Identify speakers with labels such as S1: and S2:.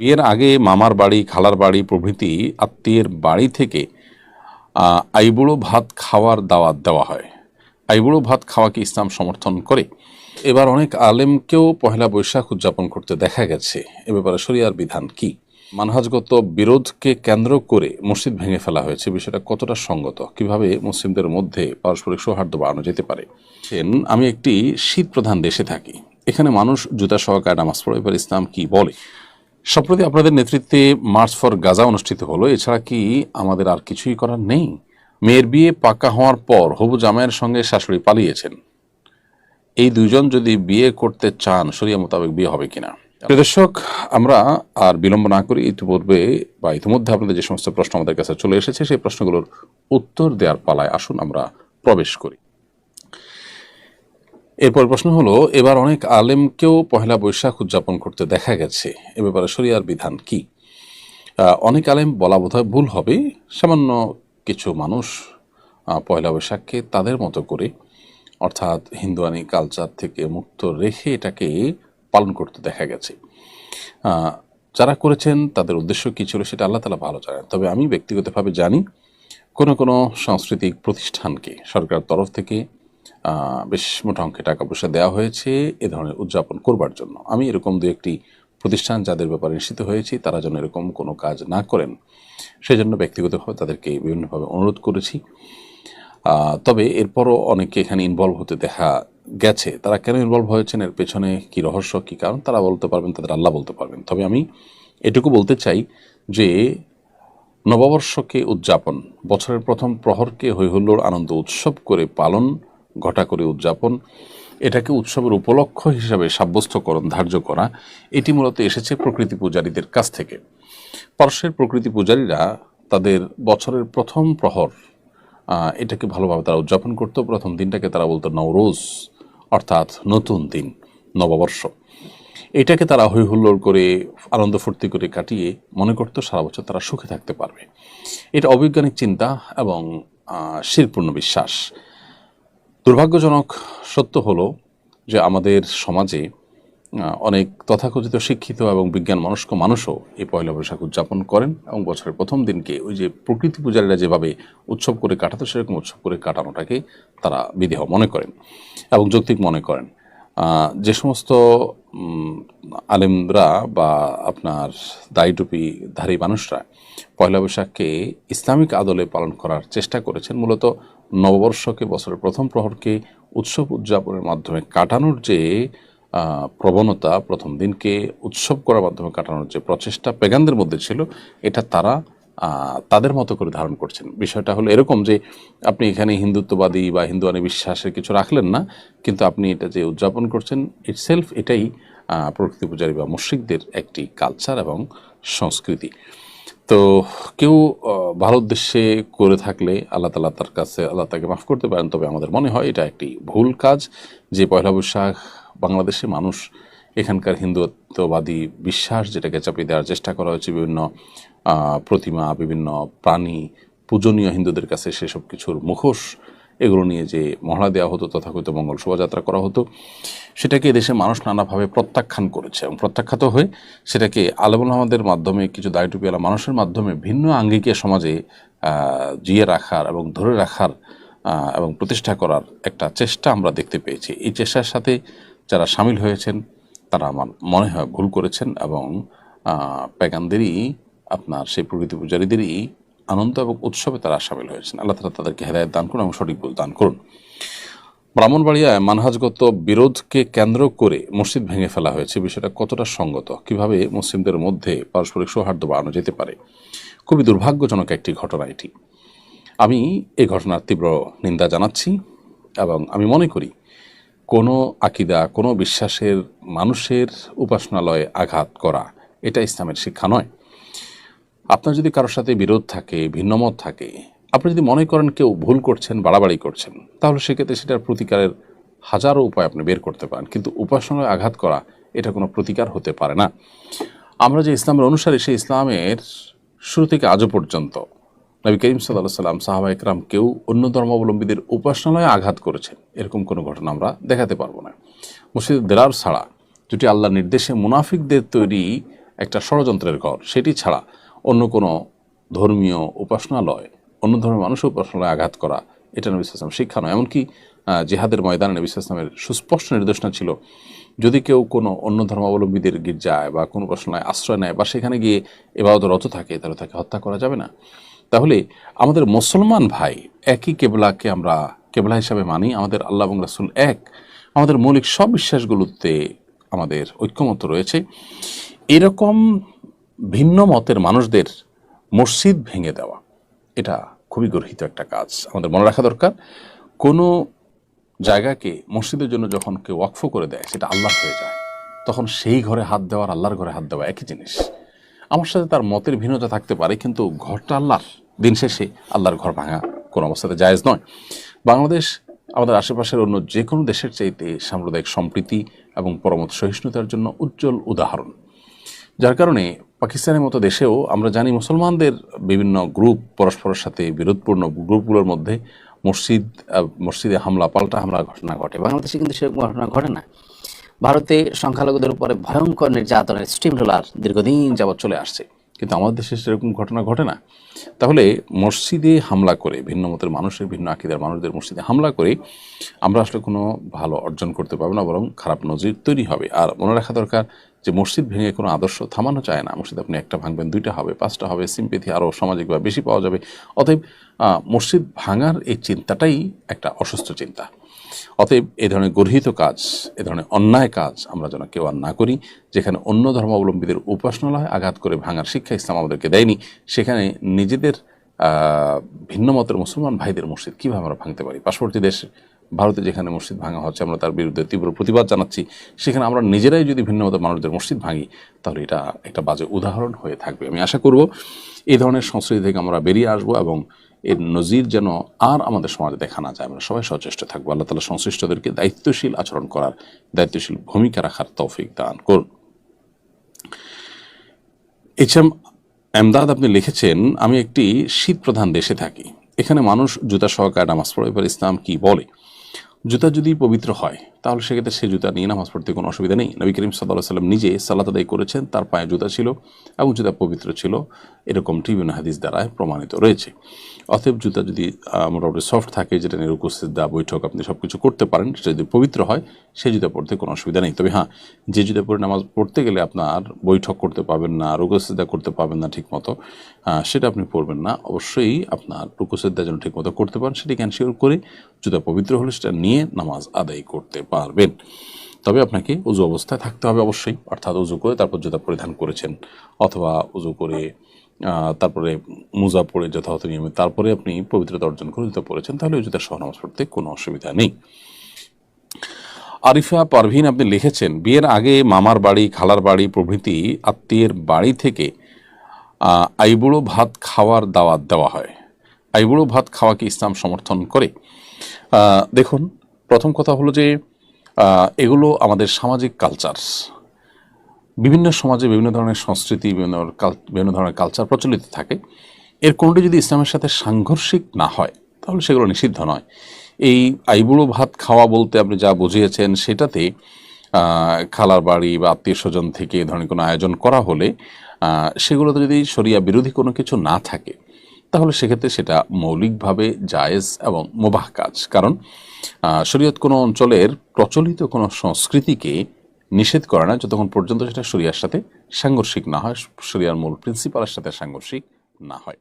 S1: বিয়ের আগে মামার বাড়ি, খালার বাড়ি প্রভৃতি আত্মীয়ের বাড়ি থেকে আইবুড়ো ভাত খাওয়ার দাওয়াত দেওয়া হয়। আইবুড়ো ভাত খাওয়াকে ইসলাম সমর্থন করে। এবার অনেক আলেমকেও পহেলা বৈশাখ উদযাপন করতে দেখা গেছে। এ ব্যাপারে শরিয়ার বিধান কি? মানহাজগত বিরোধকে কেন্দ্র করে মসজিদ ভেঙে ফেলা হয়েছে। বিষয়টা কতটা সঙ্গত? কীভাবে মুসলিমদের মধ্যে পারস্পরিক সৌহার্দ্য বাড়ানো যেতে পারে? আমি একটি শীত প্রধান দেশে থাকি। এখানে মানুষ জুতা সহকারে নামাজ পড়ে। এবার ইসলাম কি বলে? সম্প্রতি আপনাদের নেতৃত্বে মার্চ ফর গাজা অনুষ্ঠিত হলো। এছাড়া কি আমাদের আর কিছুই করার নেই? মেয়ের বিয়ে পাকা হওয়ার পর হবু জামাইয়ের সঙ্গে শাশুড়ি পালিয়েছেন। এই দুজন যদি বিয়ে করতে চান, শরিয়া মোতাবেক বিয়ে হবে কিনা? দর্শক, আমরা আর বিলম্ব না করি ইতিপূর্বে বা ইতিমধ্যে আপনাদের যে সমস্ত প্রশ্ন আমাদের কাছে চলে এসেছে, সেই প্রশ্নগুলোর উত্তর দেওয়ার পালায় আসুন, আমরা প্রবেশ করি। এরপর প্রশ্ন হলো, এবার অনেক আলেমকেও পহেলা বৈশাখ উদযাপন করতে দেখা গেছে। এ ব্যাপারে শরিয়ার বিধান কি? অনেক আলেম বলা বোধহয় ভুল হবে। সামান্য কিছু মানুষ পয়লা বৈশাখকে তাদের মতো করে, অর্থাৎ হিন্দুয়ানি কালচার থেকে মুক্ত রেখে এটাকে পালন করতে দেখা গেছে। যারা করেছেন, তাদের উদ্দেশ্য কী ছিল সেটা আল্লাহ তালা ভালো জানেন। তবে আমি ব্যক্তিগতভাবে জানি, কোনো কোনো সাংস্কৃতিক প্রতিষ্ঠানকে, সরকার তরফ থেকে বেশ মোটা অঙ্কে টাকা পয়সা দেওয়া হয়েছে, এ ধরনের উদযাপন করবার জন্য। আমি এরকম দু একটি প্রতিষ্ঠান যাদের ব্যাপারে নিশ্চিত হয়েছি, তারা যেন এরকম কোনো কাজ না করেন, সেজন্য ব্যক্তিগতভাবে তাদেরকে বিভিন্নভাবে অনুরোধ করেছি। তবে এরপরও অনেকে এখানে ইনভলভ হতে দেখা গেছে। তারা কেন ইনভলভ হয়েছেন, এর পেছনে কি রহস্য, কি কারণ, তারা বলতে পারবেন, তাদের আল্লাহ বলতে পারবেন। তবে আমি এটুকু বলতে চাই যে, নববর্ষকে উদযাপন, বছরের প্রথম প্রহরকে হৈহুল্লোড় আনন্দ উৎসব করে পালন ঘটা করে উদযাপন, এটাকে উৎসবের উপলক্ষ হিসাবে সাব্যস্তকরণ ধার্য করা, এটি মূলত এসেছে প্রকৃতি পূজারীদের কাছ থেকে। পার্শ্বের প্রকৃতি পূজারীরা তাদের বছরের প্রথম প্রহর এটাকে ভালোভাবে তারা উদযাপন করতো। প্রথম দিনটাকে তারা বলতো নওরোজ, অর্থাৎ নতুন দিন, নববর্ষ। এটাকে তারা হৈ হুল্লোড় করে, আনন্দ ফুর্তি করে কাটিয়ে মনে করতো সারা বছর তারা সুখে থাকতে পারবে। এটা অবৈজ্ঞানিক চিন্তা এবং শিরপূর্ণ বিশ্বাস। দুর্ভাগ্যজনক সত্য হলো যে আমাদের সমাজে অনেক তথাকথিত শিক্ষিত এবং বিজ্ঞান মনস্ক মানুষও এই পয়লা বৈশাখ উদযাপন করেন এবং বছরের প্রথম দিনকে ওই যে প্রকৃতি পূজারীরা যেভাবে উৎসব করে কাটাতো, সেরকম উৎসব করে কাটানোটাকে তারা বিদেহ মনে করেন এবং যৌক্তিক মনে করেন। যে সমস্ত আলেমরা বা আপনার দায়ী টুপিধারী মানুষরা পয়লা বৈশাখকে ইসলামিক আদলে পালন করার চেষ্টা করেছেন, মূলত নববর্ষকে বছরের প্রথম প্রহরকে উৎসব উদযাপনের মাধ্যমে কাটানোর যে প্রবণতা, প্রথম দিনকে উৎসব করার মাধ্যমে কাটানোর যে প্রচেষ্টা পেগানদের মধ্যে ছিল, এটা তারা তাদের মতো করে ধারণ করছেন। বিষয়টা হলো এরকম যে, আপনি এখানে হিন্দুত্ববাদী বা হিন্দু হিন্দুয়ানি বিশ্বাসের কিছু রাখলেন না, কিন্তু আপনি এটা যে উদযাপন করছেন ইটসেলফ এটাই প্রকৃতি পূজারী বা মুশ্রিকদের একটি কালচার এবং সংস্কৃতি। তো কেউ ভালো উদ্দেশ্যে করে থাকলে আল্লাহ তালা তার কাছে, আল্লাহ তাকে মাফ করতে পারেন, তবে আমাদের মনে হয় এটা একটি ভুল কাজ যে পয়লা বৈশাখ বাংলাদেশে মানুষ এখানকার হিন্দুত্ববাদী বিশ্বাস যেটাকে চাপিয়ে দেওয়ার চেষ্টা করা হয়েছে, বিভিন্ন প্রতিমা, বিভিন্ন প্রাণী, পূজনীয় হিন্দুদের কাছে সেসব কিছুর মুখোশ, এগুলো নিয়ে যে মহড়া দেওয়া হতো, তথাকথিত মঙ্গল শোভাযাত্রা করা হতো, সেটাকে দেশে মানুষ নানাভাবে প্রত্যাখ্যান করেছে এবং প্রত্যাখ্যাত হয়ে সেটাকে আলমুল আহমদের মাধ্যমে, কিছু দায়টুপিওয়ালা মানুষের মাধ্যমে ভিন্ন আঙ্গিকে সমাজে জিয়ে রাখার এবং ধরে রাখার এবং প্রতিষ্ঠা করার একটা চেষ্টা আমরা দেখতে পেয়েছি। এই চেষ্টার সাথে যারা সামিল হয়েছেন তারা আমার মনে হয় ভুল করেছেন এবং প্যাগানদেরই আপনার সেই প্রকৃতি পূজারীদেরই আনন্দ এবং উৎসবে তারা সামিল হয়েছেন। আল্লাহ তালা তাদেরকে হেদায়ত দান করুন এবং সঠিক বুঝ দান করুন। ব্রাহ্মণবাড়িয়ায় মানহাজগত বিরোধকে কেন্দ্র করে মসজিদ ভেঙে ফেলা হয়েছে। বিষয়টা কতটা সঙ্গত? কীভাবে মুসলিমদের মধ্যে পারস্পরিক সৌহার্দ্য বাড়ানো যেতে পারে? খুবই দুর্ভাগ্যজনক একটি ঘটনা এটি। আমি এই ঘটনার তীব্র নিন্দা জানাচ্ছি এবং আমি মনে করি কোনো আকিদা, কোনো বিশ্বাসের মানুষের উপাসনালয়ে আঘাত করা, এটা ইসলামের শিক্ষা নয়। আপনার যদি কারোর সাথে বিরোধ থাকে, ভিন্নমত থাকে, আপনি যদি মনে করেন কেউ ভুল করছেন, বাড়াবাড়ি করছেন, তাহলে সেক্ষেত্রে সেটার প্রতিকারের হাজারো উপায় আপনি বের করতে পারেন। কিন্তু উপাসনায় আঘাত করা, এটা কোনো প্রতিকার হতে পারে না। আমরা যে ইসলামের অনুসারী, সেই ইসলামের শুরু থেকে আজও পর্যন্ত নবী করিম সাল্লাহ সাল্লাম সাহাবা কেউ অন্য ধর্মাবলম্বীদের উপাসনালয়ে আঘাত করেছেন। এরকম কোনো ঘটনা আমরা দেখাতে পারব না। মসজিদ দেরার ছাড়া দুটি আল্লাহ নির্দেশে মুনাফিকদের তৈরি একটা ষড়যন্ত্রের ঘর, সেটি ছাড়া অন্য কোনো ধর্মীয় উপাসনালয়, অন্য ধর্মের মানুষের উপাসনালয়ে আঘাত করা, এটা নবী ইসলাম শিক্ষা নয়। এমনকি জেহাদের ময়দানে নবী ইসলামের সুস্পষ্ট নির্দেশনা ছিল, যদি কেউ কোনো অন্য ধর্মাবলম্বীদের গির্জায় বা কোনো উপাসনায় আশ্রয় নেয় বা সেখানে গিয়ে এবাদরত থাকে, তাহলে তাকে হত্যা করা যাবে না। তাহলে আমাদের মুসলমান ভাই একই কেবলাকে আমরা কেবলা হিসাবে মানি, আমাদের আল্লাহ এবং রাসুল এক, আমাদের মৌলিক সব বিশ্বাসগুলোতে আমাদের ঐক্যমত রয়েছে। এরকম ভিন্ন মতের মানুষদের মসজিদ ভেঙে দেওয়া, এটা খুবই গর্হিত একটা কাজ। আমাদের মনে রাখা দরকার, কোনো জায়গাকে, মসজিদের জন্য যখন কেউ ওয়াকফ করে দেয়, সেটা আল্লাহ হয়ে যায়, তখন সেই ঘরে হাত দেওয়ার আল্লাহর ঘরে হাত দেওয়া একই জিনিস। আমার সাথে তার মতের ভিন্নতা থাকতে পারে, কিন্তু ঘরটা আল্লাহর। দিন শেষে আল্লাহর ঘর ভাঙা কোনো অবস্থাতে জায়েজ নয়। বাংলাদেশ, আমাদের আশেপাশের অন্য যে কোনো দেশের চাইতে সাম্প্রদায়িক সম্প্রীতি এবং পরমত সহিষ্ণুতার জন্য উজ্জ্বল উদাহরণ। যার কারণে পাকিস্তানের মতো দেশেও আমরা জানি মুসলমানদের বিভিন্ন গ্রুপ পরস্পরের সাথে বিরোধপূর্ণ গ্রুপগুলোর মধ্যে মসজিদ মসজিদে হামলা, পাল্টা হামলা, ঘটনা ঘটে।
S2: বাংলাদেশে কিন্তু সেরকম ঘটনা ঘটে না। ভারতে সংখ্যালঘুদের উপরে ভয়ঙ্কর নির্যাতনের স্টিম রোলার দীর্ঘদিন যাবৎ চলে আসছে।
S1: কিন্তু আমাদের দেশে সেরকম ঘটনা ঘটে না। তাহলে মসজিদে হামলা করে, ভিন্ন মতের মানুষের, ভিন্ন আকিদার মানুষদের মসজিদে হামলা করে আমরা আসলে কোনো ভালো অর্জন করতে পারব না, বরং খারাপ নজির তৈরি হবে। আর মনে রাখা দরকার যে মসজিদ ভেঙে কোনো আদর্শ থামানো চায় না। মসজিদ আপনি একটা ভাঙবেন, দুইটা হবে, পাঁচটা হবে সিম্পেথি আরও সামাজিক বা বেশি পাওয়া যাবে। অতএব মসজিদ ভাঙার এই চিন্তাটাই একটা অসুস্থ চিন্তা। অতএব এ ধরনের গর্হিত কাজ, এ ধরনের অন্যায় কাজ আমরা যেন কেউ আর না করি, যেখানে অন্য ধর্মাবলম্বীদের উপাসনালয় আঘাত করে ভাঙার শিক্ষা ইসলাম আমাদেরকে দেয়নি, সেখানে নিজেদের ভিন্ন মতের মুসলমান ভাইদের মসজিদ কীভাবে আমরা ভাঙতে পারি? পার্শ্ববর্তী দেশ, ভারতে যেখানে মসজিদ ভাঙা হচ্ছে, আমরা তার বিরুদ্ধে তীব্র প্রতিবাদ জানাচ্ছি, সেখানে আমরা নিজেরাই যদি ভিন্ন মতের মানুষদের মসজিদ ভাঙি, তাহলে এটা একটা বাজে উদাহরণ হয়ে থাকবে। আমি আশা করব এই ধরনের সংস্কৃতি থেকে আমরা বেরিয়ে আসব এবং এর নজির যেন আর আমাদের সমাজে দেখা না যায়। আমরা সবাই সচেষ্ট থাকব। আল্লাহ তালা সংশ্লিষ্টদেরকে দায়িত্বশীল আচরণ করার দায়িত্বশীল ভূমিকা রাখার তৌফিক দান করুন। এছাড়া এমদাদ আপনি লিখেছেন, আমি একটি শীত প্রধান দেশে থাকি। এখানে মানুষ জুতা সহকার নামাজ পড়ে, এবার ইসলাম কি বলে? জুতা যদি পবিত্র হয়, তাহলে সেক্ষেত্রে সে জুতা নিয়ে নামাজ পড়তে কোনো অসুবিধা নেই। নবী করিম সাল্লাহ সাল্লাম নিজে আদায় করেছেন, তার পায়ে জুতা ছিল এবং জুতা পবিত্র ছিল। এরকমটি বিভিন্ন হাদিস দ্বারায় প্রমাণিত রয়েছে। অতএব জুতা যদি মোটামুটি সফট থাকে, যেটা নিয়ে রুকুসিদ্ধা বৈঠক আপনি সব কিছু করতে পারেন, সেটা যদি পবিত্র হয়, সে জুতা পড়তে কোনো অসুবিধা নেই। তবে হ্যাঁ যে জুতা পরে নামাজ পড়তে গেলে আপনার বৈঠক করতে পারবেন না রুকুসিদ্ধা করতে পারবেন না ঠিক মতো সেটা আপনি পড়বেন না। অবশ্যই আপনার রুকুসিদ্ধা যেন ঠিক মতো করতে পারেন, সেটি ক্যান্সিওর করে জুতা পবিত্র হলে সেটা নিয়ে নামাজ আদায় করতে পারবেন। তবে আপনাকে উজু অবস্থায় থাকতে হবে অবশ্যই, অর্থাৎ উজু করে তারপর জুতা পরিধান করেছেন, অথবা উজু করে তারপরে মোজা পরে যথাযথ নিয়মে তারপরে আপনি পবিত্রতা অর্জন করে জুতা পরেছেন, তাহলে জুতার সহ নামাজ পড়তে কোনো অসুবিধা নেই। আরিফা পারভিন আপনি লিখেছেন, বিয়ের আগে মামার বাড়ি, খালার বাড়ি প্রভৃতি আত্মীয়ের বাড়ি থেকে আইবুড়ো ভাত খাওয়ার দাওয়াত দেওয়া হয়। আইবুড়ো ভাত খাওয়াকে ইসলাম সমর্থন করে। দেখুন প্রথম কথা হলো যে এগুলো আমাদের সামাজিক কালচার বিভিন্ন সমাজে বিভিন্ন ধরনের সংস্কৃতি, বিভিন্ন বিভিন্ন ধরনের কালচার প্রচলিত থাকে। এর কোনোটি যদি ইসলামের সাথে সাংঘর্ষিক না হয়, তাহলে সেগুলো নিষিদ্ধ নয়। এই আইবুড়ো ভাত খাওয়া বলতে আপনি যা বুঝিয়েছেন, সেটাতে খালার বাড়ি বা আত্মীয় স্বজন থেকে ধরনের কোনো আয়োজন করা হলে সেগুলোতে যদি শরিয়া বিরোধী কোনো কিছু না থাকে তাহলে সেক্ষেত্রে সেটা মৌলিকভাবে জায়েজ এবং মোবাহ কাজ। কারণ শরীয়ত কোনো অঞ্চলের প্রচলিত কোনো সংস্কৃতিকে নিষেধ করে না, যতক্ষণ পর্যন্ত সেটা শরিয়ার সাথে সাংঘর্ষিক না হয়, শরিয়ার মূল প্রিন্সিপালের সাথে সাংঘর্ষিক না হয়।